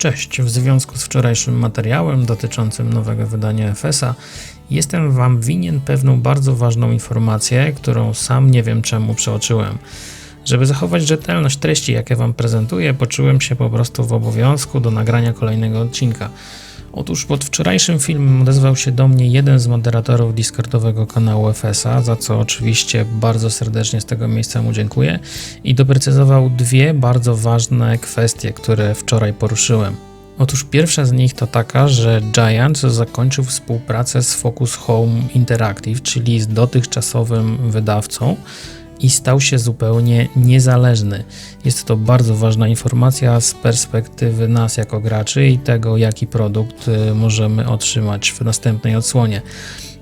Cześć, w związku z wczorajszym materiałem dotyczącym nowego wydania FS-a jestem Wam winien pewną bardzo ważną informację, którą sam nie wiem czemu przeoczyłem. Żeby zachować rzetelność treści, jakie Wam prezentuję, poczułem się po prostu w obowiązku do nagrania kolejnego odcinka. Otóż pod wczorajszym filmem odezwał się do mnie jeden z moderatorów Discordowego kanału FS-a, za co oczywiście bardzo serdecznie z tego miejsca mu dziękuję i doprecyzował dwie bardzo ważne kwestie, które wczoraj poruszyłem. Otóż pierwsza z nich to taka, że Giant zakończył współpracę z Focus Home Interactive, czyli z dotychczasowym wydawcą, i stał się zupełnie niezależny. Jest to bardzo ważna informacja z perspektywy nas jako graczy i tego, jaki produkt y, możemy otrzymać w następnej odsłonie.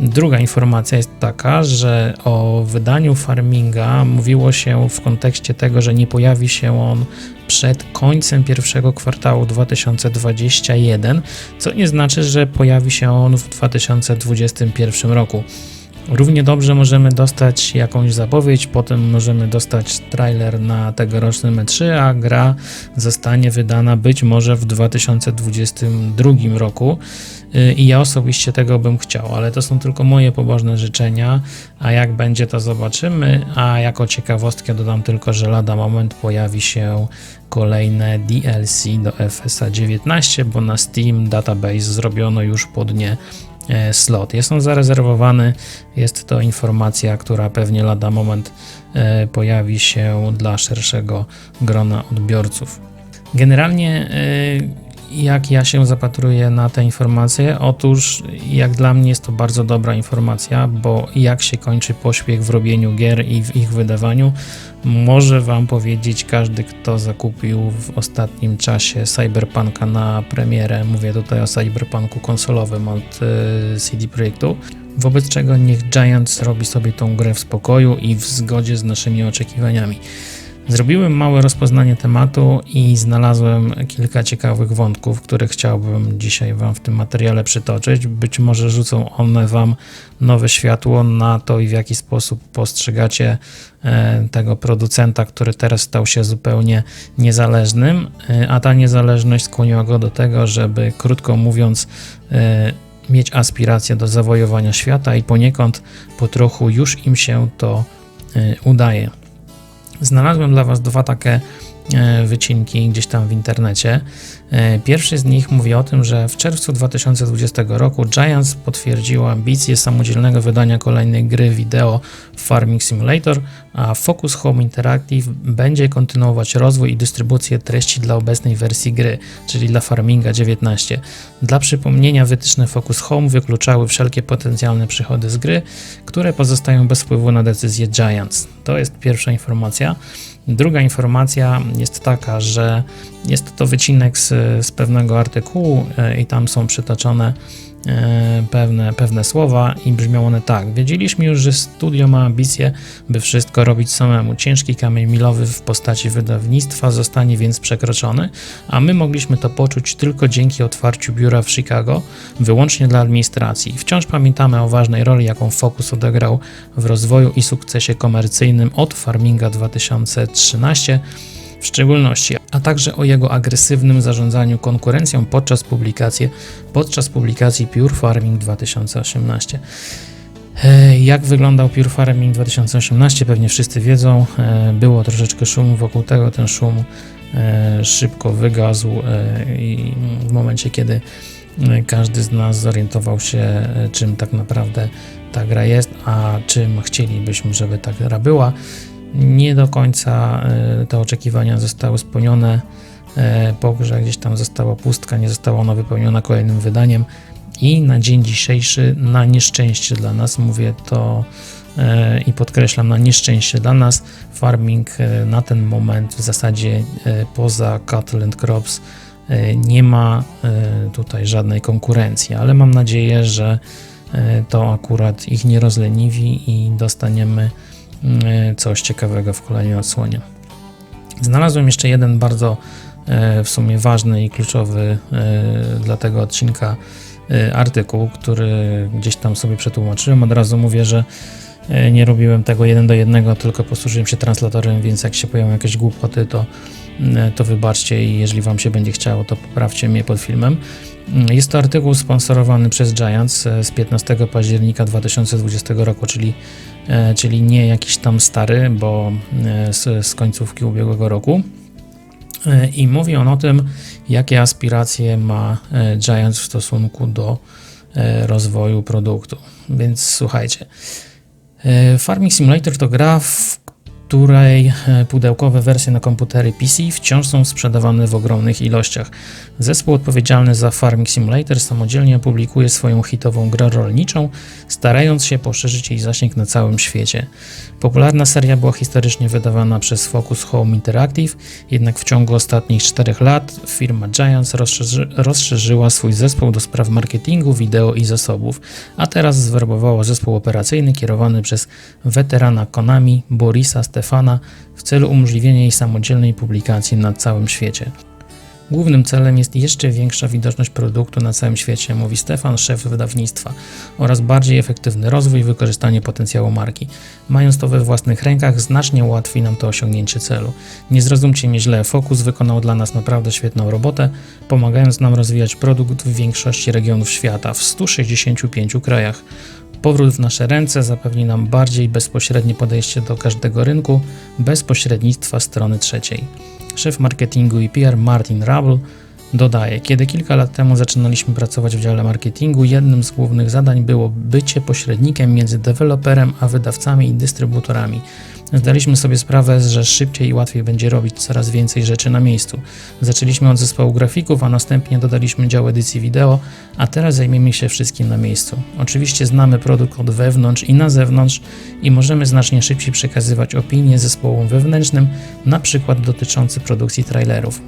Druga informacja jest taka, że o wydaniu Farminga mówiło się w kontekście tego, że nie pojawi się on przed końcem pierwszego kwartału 2021, co nie znaczy, że pojawi się on w 2021 roku. Równie dobrze możemy dostać jakąś zapowiedź, potem możemy dostać trailer na tegoroczny M3, a gra zostanie wydana być może w 2022 roku. Y, I ja osobiście tego bym chciał, ale to są tylko moje pobożne życzenia, a jak będzie to zobaczymy. A jako ciekawostkę dodam tylko, że lada moment pojawi się kolejne DLC do FSA 19, bo na Steam Database zrobiono już pod nie E, slot. Jest on zarezerwowany, jest to informacja, która pewnie lada moment e, pojawi się dla szerszego grona odbiorców. Generalnie e, jak ja się zapatruję na te informacje? Otóż, jak dla mnie jest to bardzo dobra informacja, bo jak się kończy pośpiech w robieniu gier i w ich wydawaniu, może Wam powiedzieć każdy, kto zakupił w ostatnim czasie Cyberpunka na premierę. Mówię tutaj o Cyberpunku konsolowym od y, CD Projektu. Wobec czego niech Giants robi sobie tą grę w spokoju i w zgodzie z naszymi oczekiwaniami. Zrobiłem małe rozpoznanie tematu i znalazłem kilka ciekawych wątków, które chciałbym dzisiaj Wam w tym materiale przytoczyć. Być może rzucą one Wam nowe światło na to, w jaki sposób postrzegacie e, tego producenta, który teraz stał się zupełnie niezależnym, e, a ta niezależność skłoniła go do tego, żeby, krótko mówiąc, e, mieć aspiracje do zawojowania świata i poniekąd po trochu już im się to udaje. Znalazłem dla Was dwa takie wycinki gdzieś tam w internecie. E, pierwszy z nich mówi o tym, że w czerwcu 2020 roku Giants potwierdziło ambicje samodzielnego wydania kolejnej gry wideo Farming Simulator, a Focus Home Interactive będzie kontynuować rozwój i dystrybucję treści dla obecnej wersji gry, czyli dla Farminga 19. Dla przypomnienia, wytyczne Focus Home wykluczały wszelkie potencjalne przychody z gry, które pozostają bez wpływu na decyzję Giants. To jest pierwsza informacja. Druga informacja jest taka, że jest to wycinek z, z pewnego artykułu e, i tam są przytoczone E, pewne, pewne słowa i brzmią one tak. Wiedzieliśmy już, że studio ma ambicje, by wszystko robić samemu. Ciężki kamień milowy w postaci wydawnictwa zostanie więc przekroczony, a my mogliśmy to poczuć tylko dzięki otwarciu biura w Chicago, wyłącznie dla administracji. Wciąż pamiętamy o ważnej roli, jaką Focus odegrał w rozwoju i sukcesie komercyjnym od Farminga 2013 w szczególności, a także o jego agresywnym zarządzaniu konkurencją podczas publikacji, podczas publikacji Pure Farming 2018. E, jak wyglądał Pure Farming 2018? Pewnie wszyscy wiedzą. E, było troszeczkę szumu wokół tego. Ten szum e, szybko wygasł i w momencie, kiedy każdy z nas zorientował się, czym tak naprawdę ta gra jest, a czym chcielibyśmy, żeby ta gra była, nie do końca e, te oczekiwania zostały spełnione. E, po grze gdzieś tam została pustka, nie została ona wypełniona kolejnym wydaniem i na dzień dzisiejszy, na nieszczęście dla nas, mówię to e, i podkreślam, na nieszczęście dla nas, farming na ten moment w zasadzie poza Cattle and Crops nie ma tutaj żadnej konkurencji, ale mam nadzieję, że to akurat ich nie rozleniwi i dostaniemy coś ciekawego w kolejnej odsłonie. Znalazłem jeszcze jeden bardzo e, w sumie ważny i kluczowy e, dla tego odcinka artykuł, który gdzieś tam sobie przetłumaczyłem. Od razu mówię, że nie robiłem tego jeden do jednego, tylko posłużyłem się translatorem, więc jak się pojawią jakieś głupoty, to e, to wybaczcie i jeżeli Wam się będzie chciało, to poprawcie mnie pod filmem. Jest to artykuł sponsorowany przez Giants e, z 15 października 2020 roku, czyli, e, czyli nie jakiś tam stary, bo e, z, z końcówki ubiegłego roku. I mówi on o tym, jakie aspiracje ma Giants w stosunku do rozwoju produktu. Więc słuchajcie. Farming Simulator to gra, w której e, pudełkowe wersje na komputery PC wciąż są sprzedawane w ogromnych ilościach. Zespół odpowiedzialny za Farming Simulator samodzielnie publikuje swoją hitową grę rolniczą, starając się poszerzyć jej zasięg na całym świecie. Popularna seria była historycznie wydawana przez Focus Home Interactive, jednak w ciągu ostatnich 4 lat firma Giants rozszerzy, rozszerzyła swój zespół do spraw marketingu, wideo i zasobów, a teraz zwerbowała zespół operacyjny kierowany przez weterana Konami Borisa Stefana w celu umożliwienia jej samodzielnej publikacji na całym świecie. Głównym celem jest jeszcze większa widoczność produktu na całym świecie, mówi Stefan, szef wydawnictwa, oraz bardziej efektywny rozwój i wykorzystanie potencjału marki. Mając to we własnych rękach, znacznie ułatwi nam to osiągnięcie celu. Nie zrozumcie mnie źle, Focus wykonał dla nas naprawdę świetną robotę, pomagając nam rozwijać produkt w większości regionów świata, w 165 krajach. Powrót w nasze ręce zapewni nam bardziej bezpośrednie podejście do każdego rynku, bez pośrednictwa strony trzeciej. Szef marketingu i PR Martin Rabel dodaje, kiedy kilka lat temu zaczynaliśmy pracować w dziale marketingu, jednym z głównych zadań było bycie pośrednikiem między deweloperem a wydawcami i dystrybutorami. Zdaliśmy sobie sprawę, że szybciej i łatwiej będzie robić coraz więcej rzeczy na miejscu. Zaczęliśmy od zespołu grafików, a następnie dodaliśmy dział edycji wideo, a teraz zajmiemy się wszystkim na miejscu. Oczywiście znamy produkt od wewnątrz i na zewnątrz i możemy znacznie szybciej przekazywać opinie zespołom wewnętrznym, na przykład dotyczący produkcji trailerów.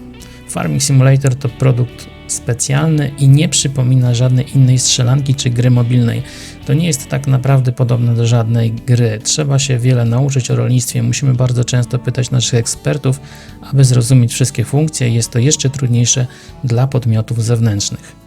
Farming Simulator to produkt specjalny i nie przypomina żadnej innej strzelanki czy gry mobilnej. To nie jest tak naprawdę podobne do żadnej gry. Trzeba się wiele nauczyć o rolnictwie. Musimy bardzo często pytać naszych ekspertów, aby zrozumieć wszystkie funkcje. Jest to jeszcze trudniejsze dla podmiotów zewnętrznych.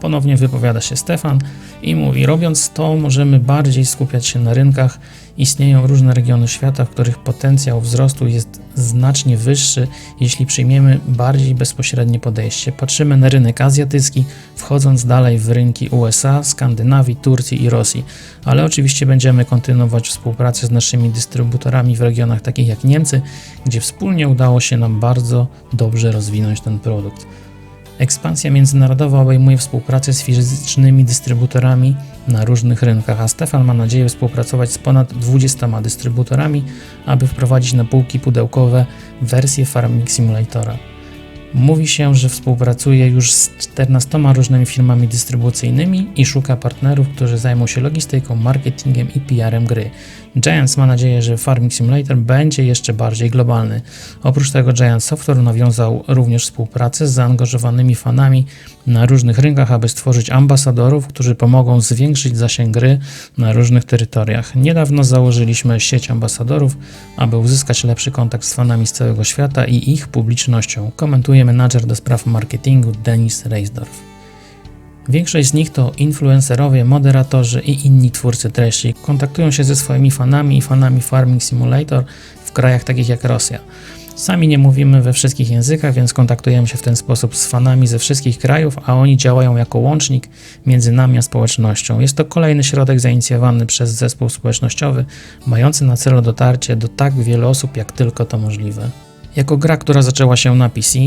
Ponownie wypowiada się Stefan i mówi: Robiąc to, możemy bardziej skupiać się na rynkach. Istnieją różne regiony świata, w których potencjał wzrostu jest znacznie wyższy, jeśli przyjmiemy bardziej bezpośrednie podejście. Patrzymy na rynek azjatycki, wchodząc dalej w rynki USA, Skandynawii, Turcji i Rosji. Ale oczywiście będziemy kontynuować współpracę z naszymi dystrybutorami w regionach takich jak Niemcy, gdzie wspólnie udało się nam bardzo dobrze rozwinąć ten produkt. Ekspansja międzynarodowa obejmuje współpracę z fizycznymi dystrybutorami na różnych rynkach, a Stefan ma nadzieję współpracować z ponad 20 dystrybutorami, aby wprowadzić na półki pudełkowe wersję Farming Simulatora. Mówi się, że współpracuje już z 14 różnymi firmami dystrybucyjnymi i szuka partnerów, którzy zajmą się logistyką, marketingiem i PR-em gry. Giants ma nadzieję, że Farming Simulator będzie jeszcze bardziej globalny. Oprócz tego Giant Software nawiązał również współpracę z zaangażowanymi fanami na różnych rynkach, aby stworzyć ambasadorów, którzy pomogą zwiększyć zasięg gry na różnych terytoriach. Niedawno założyliśmy sieć ambasadorów, aby uzyskać lepszy kontakt z fanami z całego świata i ich publicznością, komentuje menadżer do spraw marketingu Denis Reisdorf. Większość z nich to influencerowie, moderatorzy i inni twórcy treści. Kontaktują się ze swoimi fanami i fanami Farming Simulator w krajach takich jak Rosja. Sami nie mówimy we wszystkich językach, więc kontaktujemy się w ten sposób z fanami ze wszystkich krajów, a oni działają jako łącznik między nami a społecznością. Jest to kolejny środek zainicjowany przez zespół społecznościowy, mający na celu dotarcie do tak wielu osób, jak tylko to możliwe. Jako gra, która zaczęła się na PC,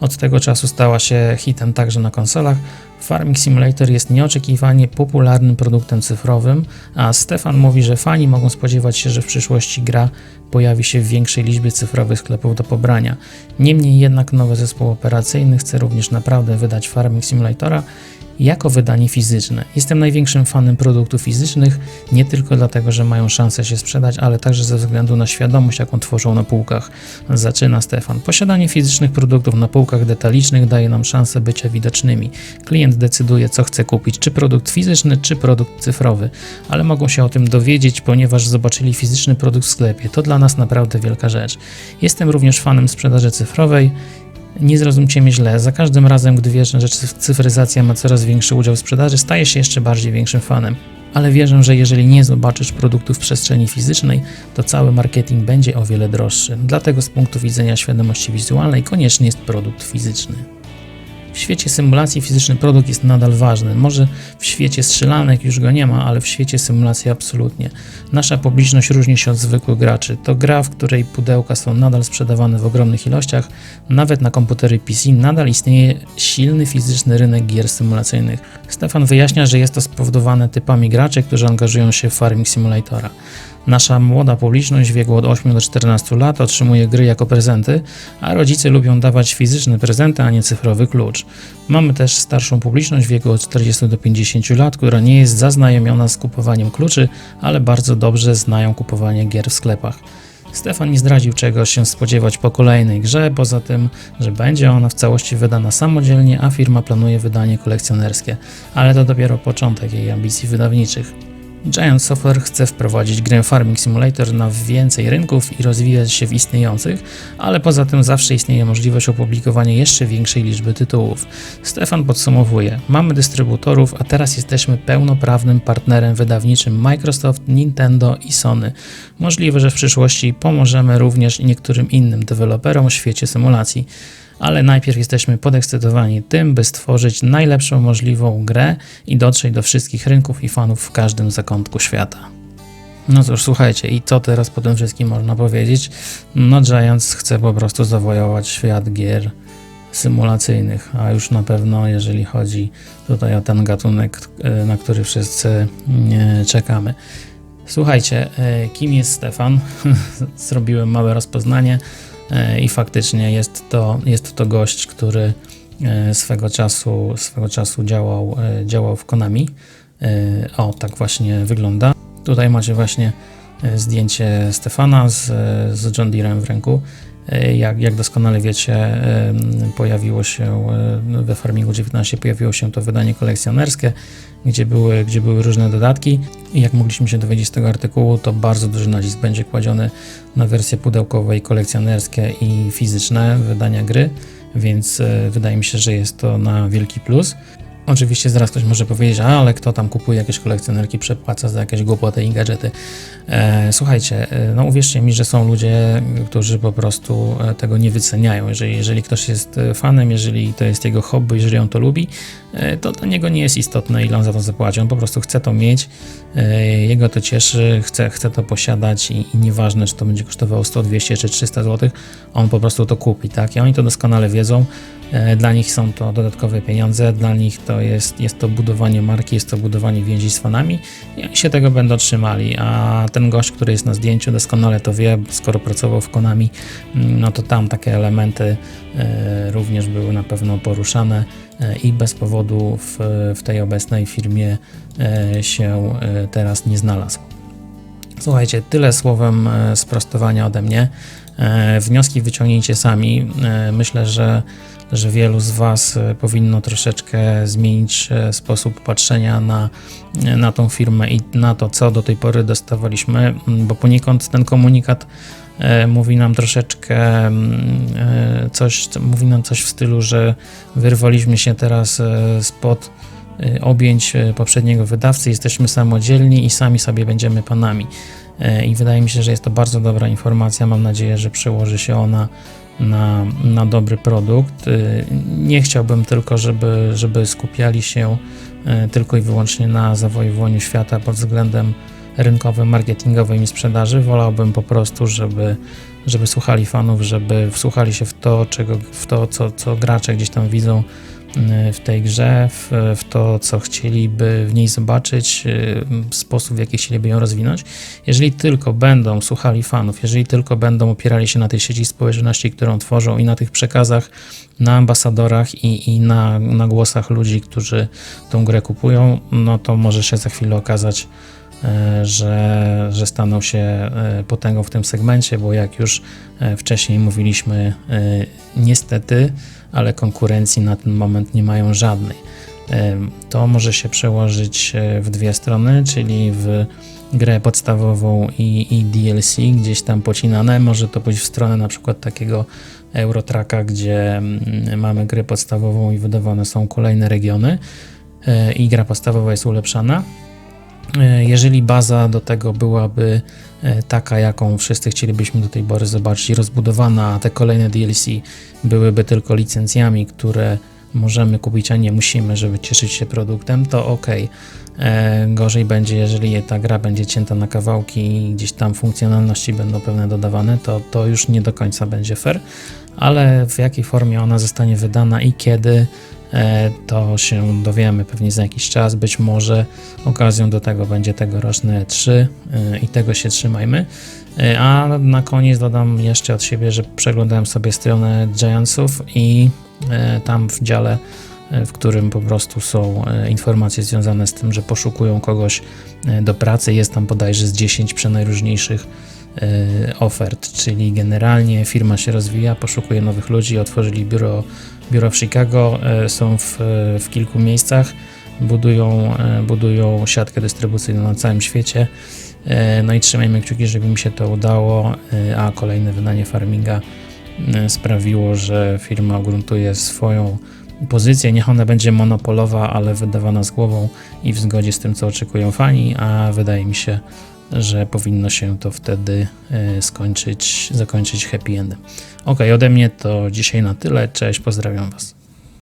od tego czasu stała się hitem także na konsolach, Farming Simulator jest nieoczekiwanie popularnym produktem cyfrowym, a Stefan mówi, że fani mogą spodziewać się, że w przyszłości gra pojawi się w większej liczbie cyfrowych sklepów do pobrania. Niemniej jednak nowy zespół operacyjny chce również naprawdę wydać Farming Simulatora jako wydanie fizyczne. Jestem największym fanem produktów fizycznych, nie tylko dlatego, że mają szansę się sprzedać, ale także ze względu na świadomość, jaką tworzą na półkach. Zaczyna Stefan. Posiadanie fizycznych produktów na półkach detalicznych daje nam szansę bycia widocznymi. Klient decyduje, co chce kupić, czy produkt fizyczny, czy produkt cyfrowy, ale mogą się o tym dowiedzieć, ponieważ zobaczyli fizyczny produkt w sklepie. To dla nas naprawdę wielka rzecz. Jestem również fanem sprzedaży cyfrowej. Nie zrozumcie mnie źle, za każdym razem, gdy wierzę, że cyfryzacja ma coraz większy udział w sprzedaży, staję się jeszcze bardziej większym fanem. ale wierzę, że jeżeli nie zobaczysz produktu w przestrzeni fizycznej, to cały marketing będzie o wiele droższy. Dlatego z punktu widzenia świadomości wizualnej konieczny jest produkt fizyczny. W świecie symulacji fizyczny produkt jest nadal ważny. Może w świecie strzelanek już go nie ma, ale w świecie symulacji absolutnie. Nasza publiczność różni się od zwykłych graczy. To gra, w której pudełka są nadal sprzedawane w ogromnych ilościach. Nawet na komputery PC nadal istnieje silny fizyczny rynek gier symulacyjnych. Stefan wyjaśnia, że jest to spowodowane typami graczy, którzy angażują się w Farming Simulatora. Nasza młoda publiczność w wieku od 8 do 14 lat otrzymuje gry jako prezenty, a rodzice lubią dawać fizyczne prezenty, a nie cyfrowy klucz. Mamy też starszą publiczność w wieku od 40 do 50 lat, która nie jest zaznajomiona z kupowaniem kluczy, ale bardzo dobrze znają kupowanie gier w sklepach. Stefan nie zdradził czego się spodziewać po kolejnej grze, poza tym, że będzie ona w całości wydana samodzielnie, a firma planuje wydanie kolekcjonerskie, ale to dopiero początek jej ambicji wydawniczych. Giant Software chce wprowadzić grę Farming Simulator na więcej rynków i rozwijać się w istniejących, ale poza tym zawsze istnieje możliwość opublikowania jeszcze większej liczby tytułów. Stefan podsumowuje: Mamy dystrybutorów, a teraz jesteśmy pełnoprawnym partnerem wydawniczym Microsoft, Nintendo i Sony. Możliwe, że w przyszłości pomożemy również niektórym innym deweloperom w świecie symulacji ale najpierw jesteśmy podekscytowani tym, by stworzyć najlepszą możliwą grę i dotrzeć do wszystkich rynków i fanów w każdym zakątku świata. No cóż, słuchajcie, i co teraz po tym wszystkim można powiedzieć? No, Giants chce po prostu zawojować świat gier symulacyjnych, a już na pewno, jeżeli chodzi tutaj o ten gatunek, e, na który wszyscy e, czekamy. Słuchajcie, e, kim jest Stefan? Zrobiłem małe rozpoznanie. E, i faktycznie jest to, jest to gość, który e, swego czasu, swego czasu działał, e, działał w Konami. O, tak właśnie wygląda. Tutaj macie właśnie zdjęcie Stefana z, z John Deerem w ręku. Jak, jak doskonale wiecie, pojawiło się we Farmingu 19 pojawiło się to wydanie kolekcjonerskie, gdzie były, gdzie były różne dodatki. I jak mogliśmy się dowiedzieć z tego artykułu, to bardzo duży nacisk będzie kładziony na wersje pudełkowe i kolekcjonerskie i fizyczne wydania gry, więc e, wydaje mi się, że jest to na wielki plus. Oczywiście zaraz ktoś może powiedzieć, ale kto tam kupuje jakieś kolekcjonerki, przepłaca za jakieś głupoty i gadżety. E, słuchajcie, e, no uwierzcie mi, że są ludzie, którzy po prostu e, tego nie wyceniają. Jeżeli, jeżeli ktoś jest e, fanem, jeżeli to jest jego hobby, jeżeli on to lubi, to dla niego nie jest istotne, ile on za to zapłaci. On po prostu chce to mieć, jego to cieszy, chce, chce to posiadać i, i nieważne, czy to będzie kosztowało 100, 200 czy 300 zł, on po prostu to kupi, tak? I oni to doskonale wiedzą. E, dla nich są to dodatkowe pieniądze, dla nich to jest, jest to budowanie marki, jest to budowanie więzi z fanami i oni się tego będą trzymali. A ten gość, który jest na zdjęciu, doskonale to wie, skoro pracował w Konami, mm, no to tam takie elementy e, również były na pewno poruszane e, i bez powodu w, w tej obecnej firmie się teraz nie znalazł. Słuchajcie, tyle słowem sprostowania ode mnie. Wnioski wyciągnijcie sami. Myślę, że że wielu z Was e, powinno troszeczkę zmienić e, sposób patrzenia na, e, na tą firmę i na to, co do tej pory dostawaliśmy, bo poniekąd ten komunikat mówi nam troszeczkę coś, mówi nam coś w stylu, że wyrwaliśmy się teraz spod objęć poprzedniego wydawcy, jesteśmy samodzielni i sami sobie będziemy panami. I wydaje mi się, że jest to bardzo dobra informacja. Mam nadzieję, że przełoży się ona na, na dobry produkt. Y, nie chciałbym tylko, żeby, żeby skupiali się y, tylko i wyłącznie na zawojowaniu świata pod względem rynkowym, marketingowym i sprzedaży. Wolałbym po prostu, żeby, żeby słuchali fanów, żeby wsłuchali się w to, czego, w to co, co gracze gdzieś tam widzą w tej grze, w, w, to, co chcieliby w niej zobaczyć, y, sposób, w jaki chcieliby ją rozwinąć. Jeżeli tylko będą słuchali fanów, jeżeli tylko będą opierali się na tej sieci społeczności, którą tworzą i na tych przekazach, na ambasadorach i, i na, na głosach ludzi, którzy tą grę kupują, no to może się za chwilę okazać, y, że, że staną się potęgą w tym segmencie, bo jak już wcześniej mówiliśmy, niestety ale konkurencji na ten moment nie mają żadnej. To może się przełożyć e, w dwie strony, czyli w grę podstawową i, i DLC, gdzieś tam pocinane. Może to pójść w stronę na przykład takiego Eurotraka, gdzie mm, mamy grę podstawową i wydawane są kolejne regiony e, i gra podstawowa jest ulepszana. E, Jeżeli baza do tego byłaby e, taka, jaką wszyscy chcielibyśmy do tej pory zobaczyć, rozbudowana, a te kolejne DLC byłyby tylko licencjami, które możemy kupić, a nie musimy, żeby cieszyć się produktem, to ok. E, Gorzej będzie, jeżeli ta gra będzie cięta na kawałki i gdzieś tam funkcjonalności będą pewne dodawane, to to już nie do końca będzie fair, ale w jakiej formie ona zostanie wydana i kiedy, to się dowiemy pewnie za jakiś czas. Być może okazją do tego będzie tegoroczne 3 i tego się trzymajmy. E, A na koniec dodam jeszcze od siebie, że przeglądałem sobie stronę Giantsów i e, tam w dziale, e, w którym po prostu są e, informacje związane z tym, że poszukują kogoś e, do pracy, jest tam bodajże z 10 przenajróżniejszych e, ofert, czyli generalnie firma się rozwija, poszukuje nowych ludzi, otworzyli biuro, biuro w Chicago, e, są w, w kilku miejscach, budują, budują siatkę dystrybucyjną na całym świecie. No i trzymajmy kciuki, żeby mi się to udało, a kolejne wydanie Farminga sprawiło, że firma ugruntuje swoją pozycję. Niech ona będzie monopolowa, ale wydawana z głową i w zgodzie z tym, co oczekują fani, a wydaje mi się, że powinno się to wtedy e, skończyć, zakończyć happy endem. Ok, ode mnie to dzisiaj na tyle. Cześć, pozdrawiam Was.